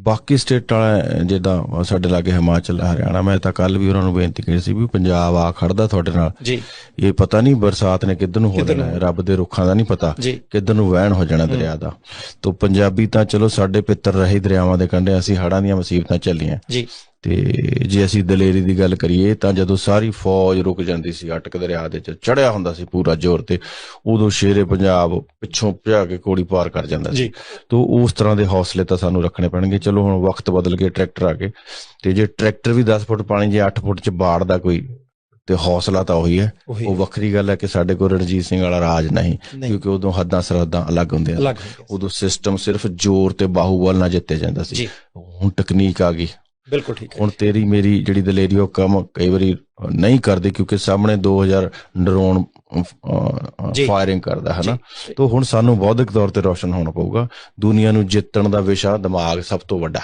ਬਾਕੀ ਸਟੇਟ ਵਾਲਾ ਜਿੱਦਾਂ ਸਾਡੇ ਲਾਗੇ ਹਿਮਾਚਲ ਹਰਿਆਣਾ ਮੈਂ ਤਾਂ ਕੱਲ ਵੀ ਉਹਨਾਂ ਨੂੰ ਬੇਨਤੀ ਕੀਤੀ ਸੀ ਵੀ ਪੰਜਾਬ ਆ ਖੜਦਾ ਤੁਹਾਡੇ ਨਾਲ। ਜੀ। ਇਹ ਪਤਾ ਨਹੀਂ ਬਰਸਾਤ ਨੇ ਕਿੱਧਰ ਨੂੰ ਹੋ ਜਾਣਾ ਹੈ ਰੱਬ ਦੇ ਰੁੱਖਾਂ ਦਾ ਨਹੀਂ ਪਤਾ। ਕਿੱਧਰ ਨੂੰ ਵਹਿਣ ਹੋ ਜਾਣਾ ਦਰਿਆ ਦਾ। ਤੋਂ ਪੰਜਾਬੀ ਤਾਂ ਚਲੋ ਸਾਡੇ ਪਿੱਤਰ ਰਹੇ ਦਰਿਆਵਾਂ ਦੇ ਕੰਢੇ ਅਸੀਂ ਹੜਾਂ ਦੀਆਂ ਮੁਸੀਬਤਾਂ ਝੱਲੀਆਂ। ਜੀ। ਤੇ ਜੇ ਅਸੀਂ ਦਲੇਰੀ ਦੀ ਗੱਲ ਕਰੀਏ ਤਾਂ ਜਦੋਂ ਸਾਰੀ ਫੌਜ ਰੁਕ ਜਾਂਦੀ ਸੀ ਅਟਕ ਦਰਿਆ ਦੇ ਚ ਚੜਿਆ ਹੁੰਦਾ ਸੀ ਪੂਰਾ ਜ਼ੋਰ ਤੇ ਉਦੋਂ ਸ਼ੇਰੇ ਪੰਜਾਬ ਪਿੱਛੋਂ ਭਜਾ ਕੇ ਕੋੜੀ ਪਾਰ ਕਰ ਜਾਂਦਾ ਸੀ। ਤੋਂ ਉਸ ਤਰ੍ਹਾਂ ਦੇ ਹੌਸਲੇ ਤਾਂ ਸਾਨੂੰ ਰੱਖਣੇ ਪੈਣਗੇ। ਚਲੋ ਹੁਣ ਵਕਤ ਬਦਲ ਕੇ ਟਰੈਕਟਰ ਆ ਗਏ ਤੇ ਜੇ ਟਰੈਕਟਰ ਵੀ 10 ਫੁੱਟ ਪਾਣੀ ਜੇ 8 ਫੁੱਟ ਚ ਬਾੜਦਾ ਕੋਈ ਤੇ ਹੌਸਲਾ ਤਾਂ ਉਹੀ ਹੈ। ਉਹੀ ਵੱਖਰੀ ਗੱਲ ਹੈ ਕਿ ਸਾਡੇ ਕੋਲ ਰਣਜੀਤ ਸਿੰਘ ਵਾਲਾ ਰਾਜ ਨਹੀਂ। ਕਿਉਂਕਿ ਉਦੋਂ ਹੱਦਾਂ ਸਰਹੱਦਾਂ ਅਲੱਗ ਹੁੰਦੀਆਂ। ਉਦੋਂ ਸਿਸਟਮ ਸਿਰਫ ਜ਼ੋਰ ਤੇ ਬਾਹੂਬਲ ਨਾਲ ਜਿੱਤੇ ਜਾਂਦਾ ਸੀ। ਹੁਣ ਤਕਨੀਕ ਆ ਗਈ। ਬਿਲਕੁਲ ਠੀਕ ਹੁਣ ਤੇਰੀ ਮੇਰੀ ਜਿਹੜੀ ਦਲੇਰੀ ਉਹ ਕੰਮ ਕਈ ਵਾਰੀ ਨਹੀਂ ਕਰਦੇ ਕਿਉਂਕਿ ਸਾਹਮਣੇ 2000 ਡਰੋਨ। ਫਾਇਰਿੰਗ ਕਰਦਾ ਹੈ ਨਾ। ਤਾਂ ਹੁਣ ਸਾਨੂੰ ਬੌਧਿਕ ਤੌਰ ਤੇ ਰੋਸ਼ਨ ਹੋਣਾ ਪਊਗਾ ਦੁਨੀਆ ਨੂੰ ਜਿੱਤਣ ਦਾ ਵਿਸ਼ਾ ਦਿਮਾਗ ਸਭ ਤੋਂ ਵੱਡਾ